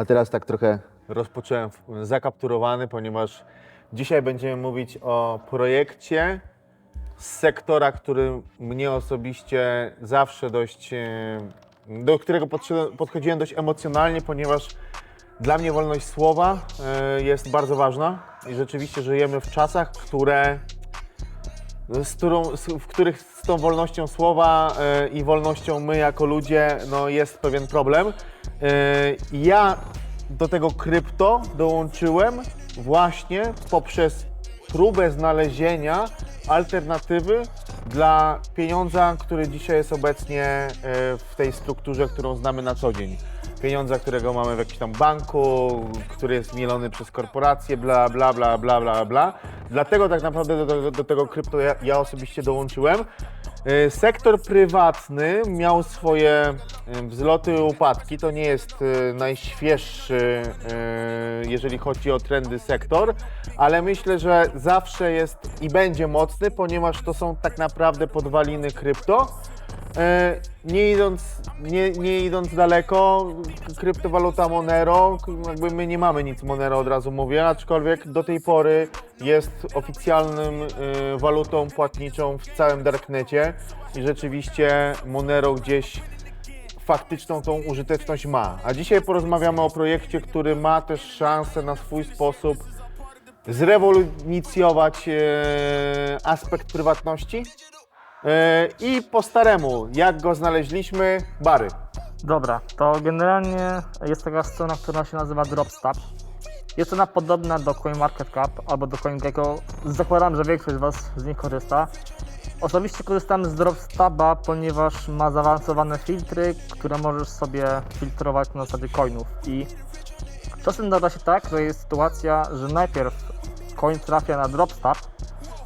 A teraz tak trochę rozpocząłem zakapturowany, ponieważ dzisiaj będziemy mówić o projekcie z sektora, który mnie osobiście zawsze dość, e, do którego podchodziłem dość emocjonalnie, ponieważ dla mnie wolność słowa e, jest bardzo ważna i rzeczywiście żyjemy w czasach, które z którą, w których z tą wolnością słowa e, i wolnością my jako ludzie no, jest pewien problem. E, ja do tego krypto dołączyłem właśnie poprzez próbę znalezienia alternatywy dla pieniądza, który dzisiaj jest obecnie e, w tej strukturze, którą znamy na co dzień. Pieniądza, którego mamy w jakimś tam banku, który jest mielony przez korporacje, bla, bla, bla, bla, bla, bla. Dlatego tak naprawdę do, do, do tego krypto ja, ja osobiście dołączyłem. E, Sektor prywatny miał swoje e, wzloty i upadki. To nie jest e, najświeższy, jeżeli chodzi o trendy sektor, ale myślę, że zawsze jest i będzie mocny, ponieważ to są tak naprawdę podwaliny krypto. E, Nie idąc, nie, nie idąc daleko, kryptowaluta Monero, jakby my nie mamy nic Monero od razu mówię, aczkolwiek do tej pory jest oficjalnym e, walutą płatniczą w całym darknecie i rzeczywiście Monero gdzieś faktyczną tą użyteczność ma. A dzisiaj porozmawiamy o projekcie, który ma też szansę na swój sposób zrewolucjonować e, aspekt prywatności. E, I po staremu, jak go znaleźliśmy, bary. Dobra, to generalnie jest taka strona, która się nazywa Dropstap. Jest ona podobna do CoinMarketCap albo do CoinGecko. Zakładam, że większość z Was z nich korzysta. Osobiście korzystam z Dropstaba, ponieważ ma zaawansowane filtry, które możesz sobie filtrować na zasadzie coinów. I czasem zdarza się tak, że jest sytuacja, że najpierw coin trafia na Dropstap,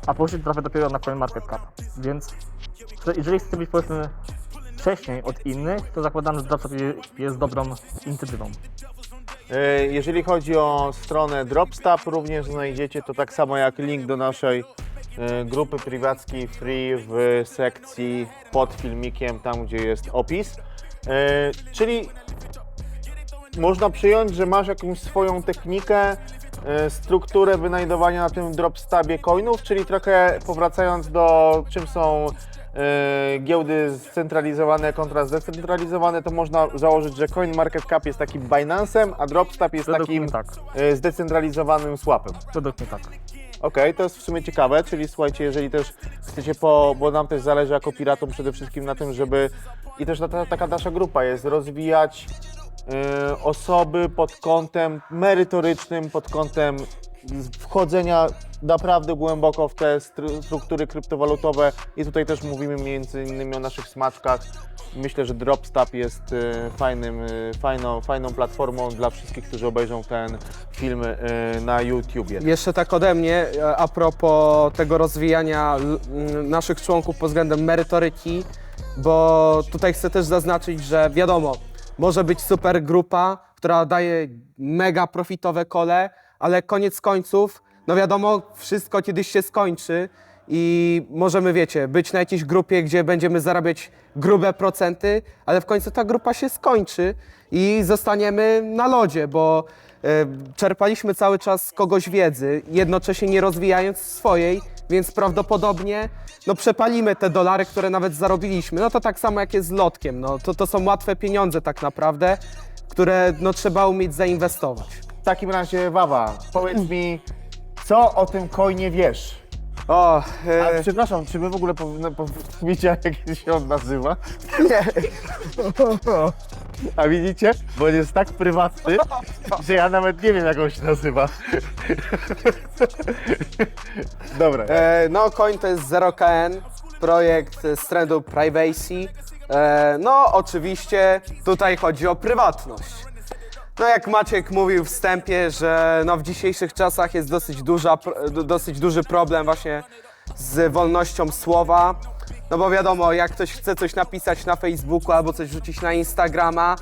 a później trafia dopiero na CoinMarketCap. Więc że jeżeli chcesz być powiedzmy wcześniej od innych, to zakładam, że Dropstep je- jest dobrą inicjatywą. E, Jeżeli chodzi o stronę Dropstap, również znajdziecie to tak samo jak link do naszej e, grupy prywackiej free w sekcji pod filmikiem, tam gdzie jest opis. E, Czyli można przyjąć, że masz jakąś swoją technikę, strukturę wynajdowania na tym dropstabie coinów, czyli trochę powracając do czym są e, giełdy scentralizowane kontra zdecentralizowane, to można założyć, że CoinMarketCap jest takim Binance'em, a dropstab jest Według takim mnie tak. e, zdecentralizowanym swapem. Według mnie tak. Okej, to jest w sumie ciekawe, czyli słuchajcie, jeżeli też chcecie po, bo nam też zależy jako piratom przede wszystkim na tym, żeby i też ta, ta, taka nasza grupa jest, rozwijać y, osoby pod kątem merytorycznym, pod kątem wchodzenia naprawdę głęboko w te stru- struktury kryptowalutowe i tutaj też mówimy między innymi o naszych smaczkach. Myślę, że Dropstap jest y, fajnym, y, fajną, fajną platformą dla wszystkich, którzy obejrzą ten film na YouTubie. Jeszcze tak ode mnie, e, a propos tego rozwijania naszych członków pod względem merytoryki, bo tutaj chcę też zaznaczyć, że wiadomo, może być super grupa, która daje mega profitowe kole, ale koniec końców, no wiadomo, wszystko kiedyś się skończy i możemy, wiecie, być na jakiejś grupie, gdzie będziemy zarabiać grube procenty, ale w końcu ta grupa się skończy i zostaniemy na lodzie, bo e, czerpaliśmy cały czas z kogoś wiedzy, jednocześnie nie rozwijając swojej, więc prawdopodobnie no, przepalimy te dolary, które nawet zarobiliśmy. No to tak samo jak jest z lotkiem, no, to, to są łatwe pieniądze tak naprawdę, które no, trzeba umieć zainwestować. W takim razie, Wawa, powiedz mi, co o tym coinie wiesz? O, A, e, przepraszam, czy my w ogóle powinno- powiecie, jak się on nazywa? nie, A widzicie? Bo on jest tak prywatny, że ja nawet nie wiem, jak on się nazywa. Dobra. E, no, coin to jest 0KN, projekt z trendu privacy. E, no, oczywiście tutaj chodzi o prywatność. No, jak Maciek mówił w wstępie, że no, w dzisiejszych czasach jest dosyć, duża, dosyć duży problem właśnie z wolnością słowa. No bo wiadomo, jak ktoś chce coś napisać na Facebooku albo coś wrzucić na Instagrama,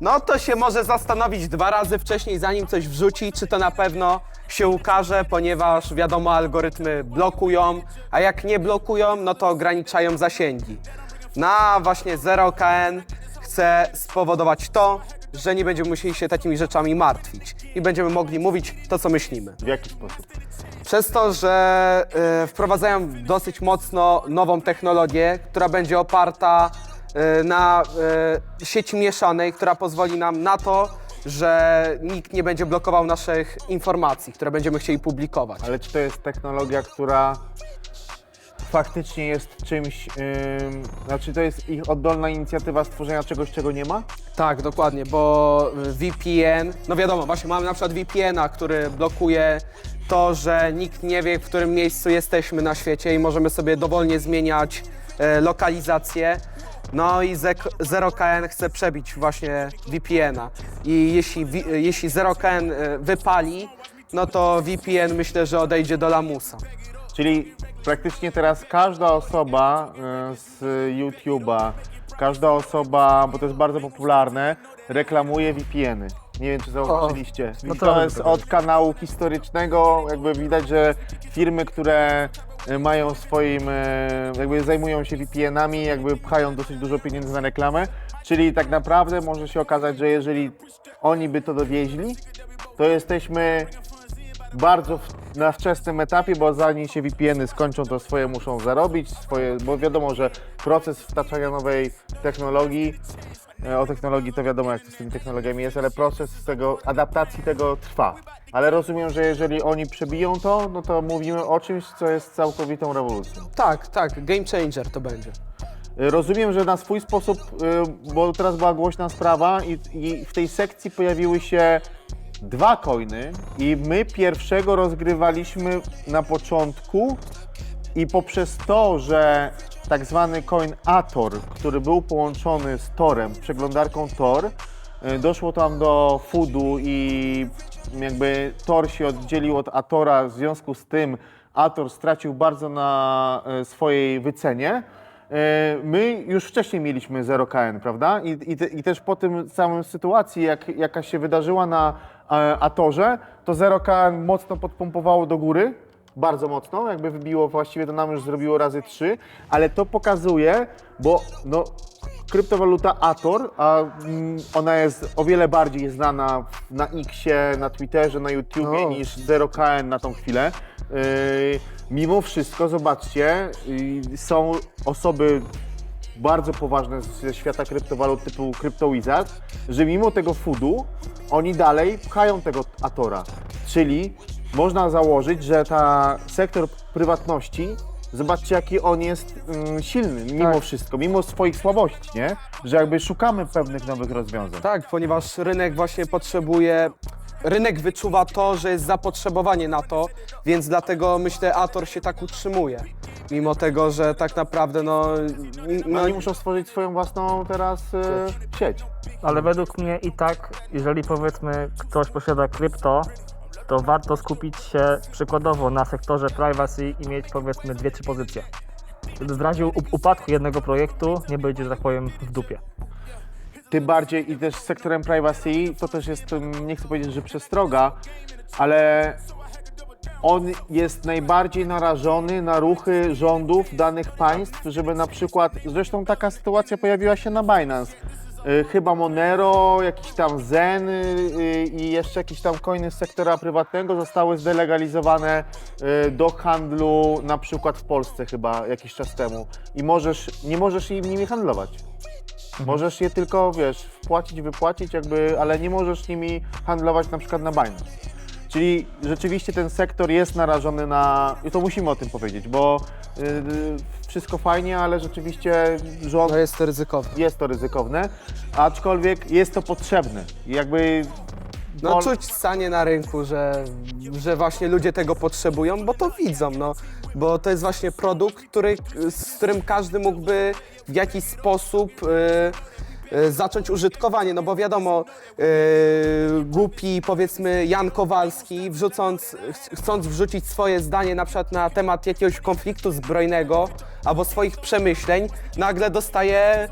no to się może zastanowić dwa razy wcześniej, zanim coś wrzuci, czy to na pewno się ukaże, ponieważ wiadomo, algorytmy blokują, a jak nie blokują, no to ograniczają zasięgi. Na właśnie 0KN chce spowodować to, że nie będziemy musieli się takimi rzeczami martwić i będziemy mogli mówić to, co myślimy. W jaki sposób? Przez to, że e, wprowadzają dosyć mocno nową technologię, która będzie oparta e, na e, sieci mieszanej, która pozwoli nam na to, że nikt nie będzie blokował naszych informacji, które będziemy chcieli publikować. Ale czy to jest technologia, która faktycznie jest czymś, ym, znaczy to jest ich oddolna inicjatywa stworzenia czegoś, czego nie ma? Tak, dokładnie, bo VPN, no wiadomo, właśnie mamy na przykład VPN-a, który blokuje to, że nikt nie wie, w którym miejscu jesteśmy na świecie i możemy sobie dowolnie zmieniać e, lokalizację. No i Zek- ZeroKN chce przebić właśnie VPN-a. I jeśli, jeśli ZeroKN e, wypali, no to VPN myślę, że odejdzie do lamusa. Czyli praktycznie teraz każda osoba y, z YouTube'a, każda osoba, bo to jest bardzo popularne, reklamuje VPN-y. Nie wiem, czy zauważyliście. no I to to jest od kanału historycznego, jakby widać, że firmy, które y, mają swoim, y, jakby zajmują się VPN-ami, jakby pchają dosyć dużo pieniędzy na reklamę, czyli tak naprawdę może się okazać, że jeżeli oni by to dowieźli, to jesteśmy bardzo w, na wczesnym etapie, bo zanim się VPN-y skończą, to swoje muszą zarobić, swoje, bo wiadomo, że proces wtaczania nowej technologii, e, o technologii to wiadomo jak to z tymi technologiami jest, ale proces tego, adaptacji tego trwa. Ale rozumiem, że jeżeli oni przebiją to, no to mówimy o czymś, co jest całkowitą rewolucją. Tak, tak, game changer to będzie. Y, Rozumiem, że na swój sposób, y, bo teraz była głośna sprawa i, i w tej sekcji pojawiły się dwa coiny i my pierwszego rozgrywaliśmy na początku i poprzez to, że tak zwany coin Ator, który był połączony z Torem, przeglądarką Tor, y, doszło tam do foodu i jakby Tor się oddzielił od Atora, w związku z tym Ator stracił bardzo na y, swojej wycenie. E, My już wcześniej mieliśmy 0KN, prawda? I, i, te, I też po tym samym sytuacji, jak, jaka się wydarzyła na e, Atorze, to 0KN mocno podpompowało do góry, bardzo mocno, jakby wybiło, właściwie to nam już zrobiło razy trzy, ale to pokazuje, bo no, kryptowaluta Ator, a mm, ona jest o wiele bardziej znana na Xie, na Twitterze, na YouTubie No. niż 0KN na tą chwilę. Yy, mimo wszystko, zobaczcie, są osoby bardzo poważne ze świata kryptowalut typu CryptoWizard, że mimo tego foodu oni dalej pchają tego Atora. Czyli można założyć, że ta sektor prywatności, zobaczcie jaki on jest mm, silny mimo Tak. wszystko, mimo swoich słabości, nie? Że jakby szukamy pewnych nowych rozwiązań. Tak, ponieważ rynek właśnie potrzebuje. Rynek wyczuwa to, że jest zapotrzebowanie na to, więc dlatego myślę, Ator się tak utrzymuje. Mimo tego, że tak naprawdę no. No, no oni muszą stworzyć swoją własną teraz e, sieć. Ale według mnie i tak, jeżeli powiedzmy ktoś posiada krypto, to warto skupić się przykładowo na sektorze privacy i mieć powiedzmy dwie, trzy pozycje. W razie up- upadku jednego projektu nie będzie, że tak powiem, w dupie. Tym bardziej i też z sektorem privacy, to też jest, nie chcę powiedzieć, że przestroga, ale on jest najbardziej narażony na ruchy rządów danych państw, żeby na przykład, zresztą taka sytuacja pojawiła się na Binance. Y, Chyba Monero, jakiś tam Zen y, i jeszcze jakieś tam coiny z sektora prywatnego zostały zdelegalizowane y, do handlu na przykład w Polsce chyba jakiś czas temu. I możesz, nie możesz im nimi handlować. Możesz je tylko, wiesz, wpłacić, wypłacić, jakby, ale nie możesz nimi handlować na przykład na Binance. Czyli rzeczywiście ten sektor jest narażony na. I to musimy o tym powiedzieć, bo yy, wszystko fajnie, ale rzeczywiście rząd to jest ryzykowne. jest to ryzykowne, aczkolwiek jest to potrzebne. Jakby. No czuć stanie na rynku, że, że właśnie ludzie tego potrzebują, bo to widzą, no. Bo to jest właśnie produkt, który, z którym każdy mógłby w jakiś sposób e, e, zacząć użytkowanie, no bo wiadomo, e, głupi powiedzmy Jan Kowalski, wrzucąc, ch- chcąc wrzucić swoje zdanie na przykład na temat jakiegoś konfliktu zbrojnego albo swoich przemyśleń, nagle dostaje e,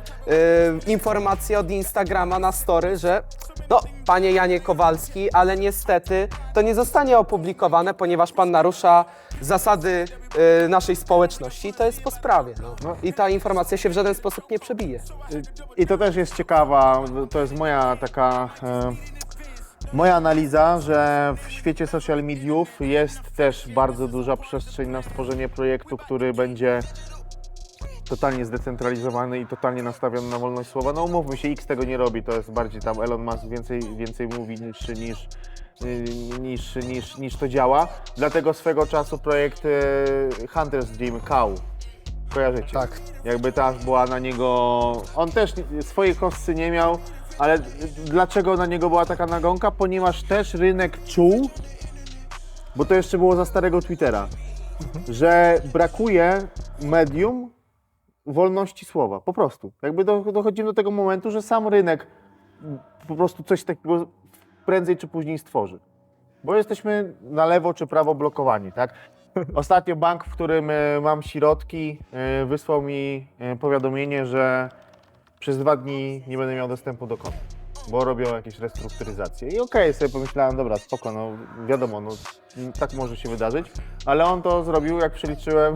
informację od Instagrama na story, że no, panie Janie Kowalski, ale niestety to nie zostanie opublikowane, ponieważ pan narusza zasady y, naszej społeczności i to jest po sprawie. No. No. I ta informacja się w żaden sposób nie przebije. I to też jest ciekawa, to jest moja taka e, moja analiza, że w świecie social mediów jest też bardzo duża przestrzeń na stworzenie projektu, który będzie totalnie zdecentralizowany i totalnie nastawiony na wolność słowa. No umówmy się, X tego nie robi, to jest bardziej tam Elon Musk więcej, więcej mówi niż, niż, y, niż, niż, niż to działa. Dlatego swego czasu projekt y, Hunter's Dream, Cow, kojarzycie? Tak. Jakby tak była na niego. On też swojej kosty nie miał, ale dlaczego na niego była taka nagonka? Ponieważ też rynek czuł, bo to jeszcze było za starego Twittera, że brakuje medium wolności słowa. Po prostu. Jakby do, dochodzimy do tego momentu, że sam rynek po prostu coś takiego prędzej czy później stworzy. Bo jesteśmy na lewo czy prawo blokowani, tak? Ostatnio bank, w którym e, mam środki, e, wysłał mi e, powiadomienie, że przez dwa dni nie będę miał dostępu do konta, bo robią jakieś restrukturyzacje. I okej, sobie pomyślałem, dobra, spoko, no wiadomo, no tak może się wydarzyć, ale on to zrobił, jak przeliczyłem,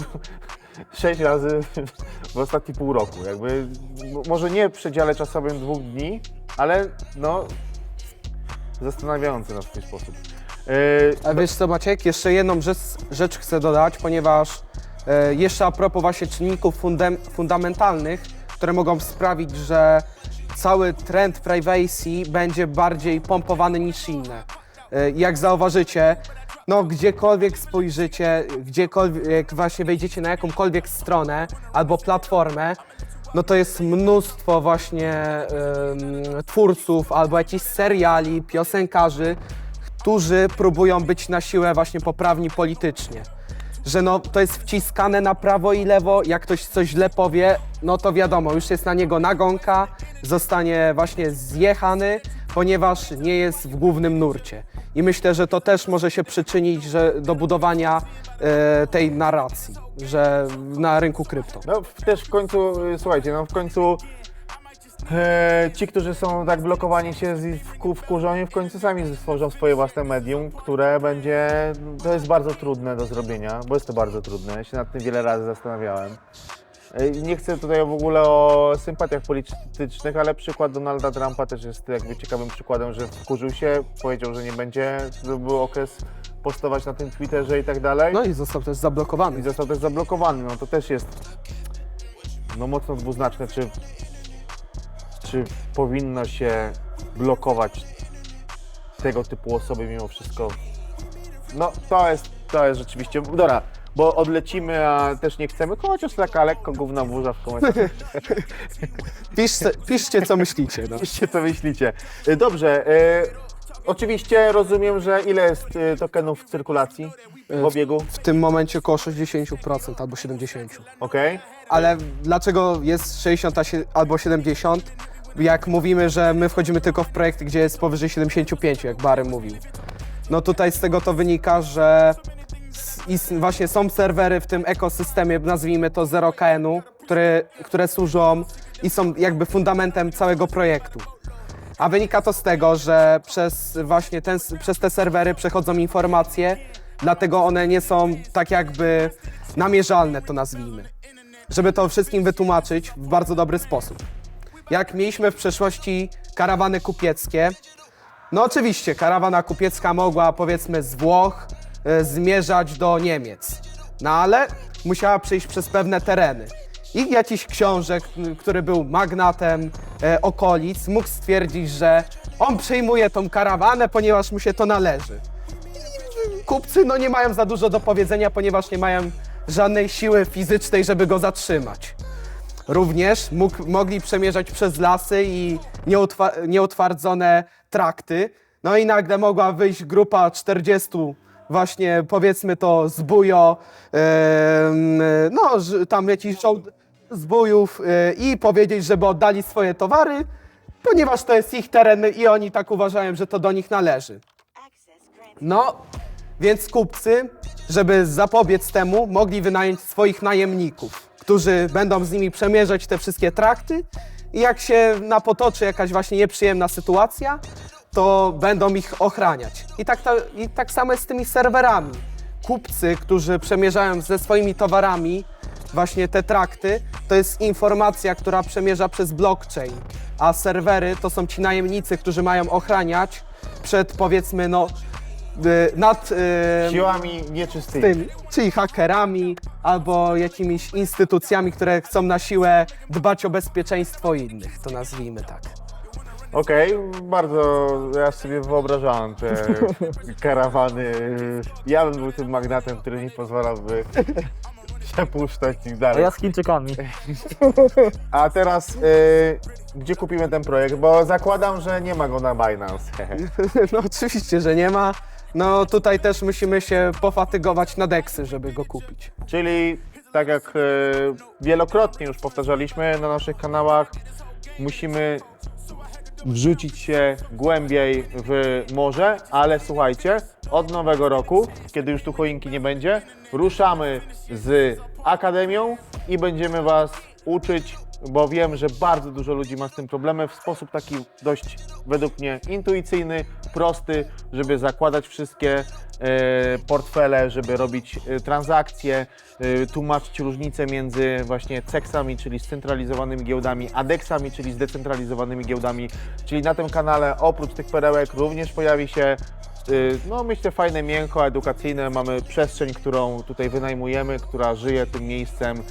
sześć razy w ostatnim pół roku. Jakby, może nie w przedziale czasowym dwóch dni, ale no zastanawiający na swój sposób. E, A wiesz co Maciek, jeszcze jedną rzecz, rzecz chcę dodać, ponieważ e, jeszcze a propos właśnie czynników fundam, fundamentalnych, które mogą sprawić, że cały trend privacy będzie bardziej pompowany niż inne. E, jak zauważycie, no gdziekolwiek spojrzycie, gdziekolwiek właśnie wejdziecie na jakąkolwiek stronę albo platformę, no to jest mnóstwo właśnie twórców albo jakichś seriali, piosenkarzy, którzy próbują być na siłę właśnie poprawni politycznie. Że no, to jest wciskane na prawo i lewo, jak ktoś coś źle powie, no to wiadomo, już jest na niego nagonka, zostanie właśnie zjechany, ponieważ nie jest w głównym nurcie. I myślę, że to też może się przyczynić że, do budowania e, tej narracji, że na rynku krypto. No w- też w końcu, y, słuchajcie, no w końcu e, ci, którzy są tak blokowani się z- wku- w końcu sami stworzą swoje własne medium, które będzie, to jest bardzo trudne do zrobienia, bo jest to bardzo trudne, ja się nad tym wiele razy zastanawiałem. E, Nie chcę tutaj w ogóle o sympatiach politycznych, ale przykład Donalda Trumpa też jest jakby ciekawym przykładem, że wkurzył się, powiedział, że nie będzie, to był okres postować na tym Twitterze i tak dalej No i został też zablokowany. i został też zablokowany. No to też jest no mocno dwuznaczne, czy, czy powinno się blokować tego typu osoby mimo wszystko. No to jest, to jest rzeczywiście, dobra, bo odlecimy, a też nie chcemy, chociaż taka lekko gówna burza w komentarzach. Piszcie, piszcie co myślicie. No. Piszcie co myślicie. Y, Dobrze, y, oczywiście rozumiem, że ile jest y, tokenów w cyrkulacji, w obiegu, W tym momencie około 60% albo 70%. okej? Ale dlaczego jest 60 a sie- albo 70? Jak mówimy, że my wchodzimy tylko w projekt, gdzie jest powyżej 75, jak Bary mówił. No tutaj z tego to wynika, że i właśnie są serwery w tym ekosystemie, nazwijmy to 0KN-u, które, które służą i są jakby fundamentem całego projektu. A wynika to z tego, że przez właśnie ten, przez te serwery przechodzą informacje, dlatego one nie są tak jakby namierzalne, to nazwijmy. Żeby to wszystkim wytłumaczyć w bardzo dobry sposób. Jak mieliśmy w przeszłości karawany kupieckie, no oczywiście karawana kupiecka mogła powiedzmy z Włoch zmierzać do Niemiec, no ale musiała przejść przez pewne tereny. I jakiś książek, który był magnatem e, okolic, mógł stwierdzić, że on przejmuje tą karawanę, ponieważ mu się to należy. Kupcy no, nie mają za dużo do powiedzenia, ponieważ nie mają żadnej siły fizycznej, żeby go zatrzymać. Również mógł, mogli przemierzać przez lasy i nieutwa- nieutwardzone trakty. No i nagle mogła wyjść grupa 40 właśnie powiedzmy to zbujo, no tam czołg zbójów e, i powiedzieć, żeby oddali swoje towary, ponieważ to jest ich teren i oni tak uważają, że to do nich należy. No, więc kupcy, żeby zapobiec temu, mogli wynająć swoich najemników, którzy będą z nimi przemierzać te wszystkie trakty i jak się napotoczy jakaś właśnie nieprzyjemna sytuacja, to będą ich ochraniać. I tak, to, I tak samo jest z tymi serwerami. Kupcy, którzy przemierzają ze swoimi towarami właśnie te trakty, to jest informacja, która przemierza przez blockchain, a serwery to są ci najemnicy, którzy mają ochraniać przed powiedzmy no y, nad y, Siłami nieczystymi. tym, czyli hakerami albo jakimiś instytucjami, które chcą na siłę dbać o bezpieczeństwo innych, to nazwijmy tak. Okej, bardzo, ja sobie wyobrażałem te karawany. Ja bym był tym magnatem, który nie pozwalałby się puszczać ich A dalej. ja z Chińczykami. A teraz, y, gdzie kupimy ten projekt? Bo zakładam, że nie ma go na Binance. No oczywiście, że nie ma. No tutaj też musimy się pofatygować na deksy, żeby go kupić. Czyli, tak jak y, wielokrotnie już powtarzaliśmy na naszych kanałach, musimy wrzucić się głębiej w morze, ale słuchajcie, od nowego roku, kiedy już tu choinki nie będzie, ruszamy z Akademią i będziemy Was uczyć, bo wiem, że bardzo dużo ludzi ma z tym problemy w sposób taki dość, według mnie, intuicyjny, prosty, żeby zakładać wszystkie e, portfele, żeby robić e, transakcje, e, tłumaczyć różnice między właśnie CEX-ami, czyli scentralizowanymi giełdami, ADEX-ami, czyli zdecentralizowanymi giełdami. Czyli na tym kanale oprócz tych perełek również pojawi się no myślę fajne mięcho edukacyjne, mamy przestrzeń, którą tutaj wynajmujemy, która żyje tym miejscem y,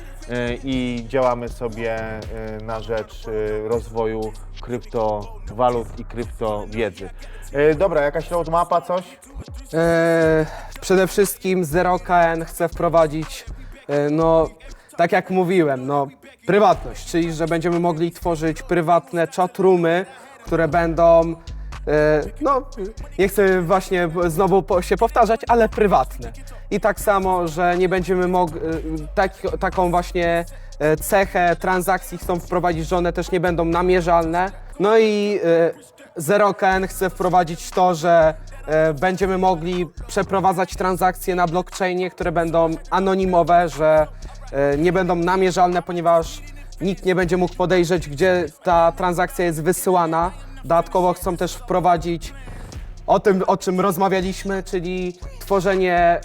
i działamy sobie y, na rzecz y, rozwoju kryptowalut i kryptowiedzy. Y, Dobra, jakaś roadmapa, coś? Eee, przede wszystkim 0KN chce wprowadzić, e, no tak jak mówiłem, no prywatność, czyli że będziemy mogli tworzyć prywatne chatroomy, które będą, e, no nie chcę właśnie znowu po, się powtarzać, ale prywatne. I tak samo, że nie będziemy mogli, tak, taką właśnie e, cechę transakcji chcą wprowadzić, że one też nie będą namierzalne. No i e, 0KN chce wprowadzić to, że e, będziemy mogli przeprowadzać transakcje na blockchainie, które będą anonimowe, że e, nie będą namierzalne, ponieważ nikt nie będzie mógł podejrzeć, gdzie ta transakcja jest wysyłana. Dodatkowo chcą też wprowadzić o tym, o czym rozmawialiśmy, czyli tworzenie e,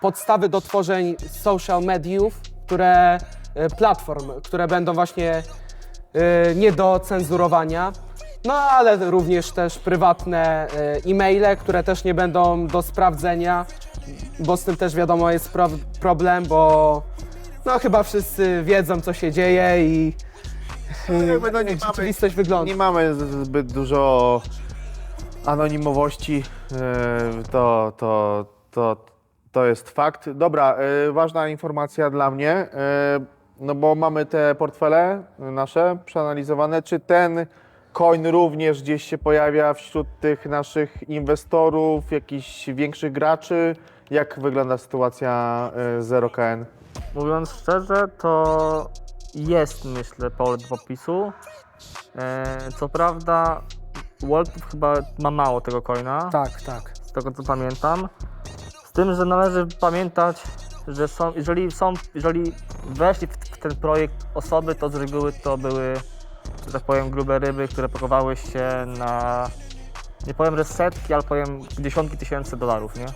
podstawy do tworzeń social mediów, które e, platform, które będą właśnie e, nie do cenzurowania. No ale również też prywatne e, e-maile, które też nie będą do sprawdzenia, bo z tym też wiadomo jest pro problem, bo no chyba wszyscy wiedzą co się dzieje i jakby no nie jak mamy- rzeczywistość wygląda. Nie mamy z- zbyt dużo anonimowości, e, to, to, to, to jest fakt. Dobra, e, ważna informacja dla mnie, e, no bo mamy te portfele nasze przeanalizowane. Czy ten coin również gdzieś się pojawia wśród tych naszych inwestorów, jakichś większych graczy? Jak wygląda sytuacja e, 0KN? Mówiąc szczerze, to jest, myślę, pole do popisu. E, co prawda, World chyba ma mało tego coina, Tak, tak. z tego co pamiętam. Z tym, że należy pamiętać, że są, jeżeli są, jeżeli weszli w, w ten projekt osoby, to z reguły to były, że tak powiem, grube ryby, które pakowały się na, nie powiem, że setki, ale powiem dziesiątki tysięcy dolarów, nie?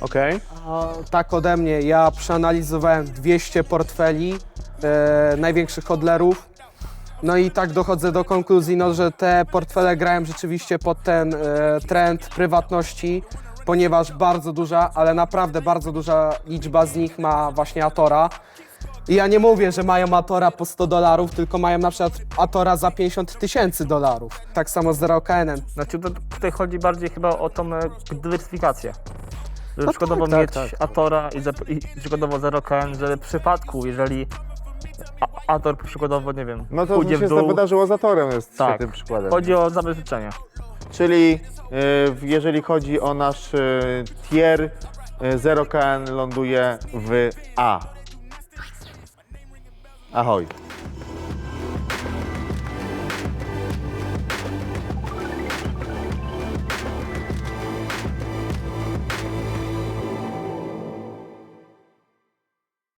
Okej. A, tak ode mnie, ja przeanalizowałem 200 portfeli e, największych hodlerów. No i tak dochodzę do konkluzji, no, że te portfele grają rzeczywiście pod ten e, trend prywatności, ponieważ bardzo duża, ale naprawdę bardzo duża liczba z nich ma właśnie Atora. I ja nie mówię, że mają Atora po 100 dolarów, tylko mają na przykład Atora za 50 tysięcy dolarów. Tak samo z 0KN-em. Znaczy to, tutaj chodzi bardziej chyba o tą e, dywersyfikację. Żeby No przykładowo tak, tak, mieć tak. Atora i, zap- i przykładowo 0KN, żeby w przypadku, jeżeli A- Ator przykładowo, nie wiem, No to pójdzie się w dół, wydarzyło z Atorem, jest Tak. świetnym przykładem. chodzi o zabezpieczenie. Czyli y, jeżeli chodzi o nasz y, tier, y, 0KN ląduje w A. Ahoj.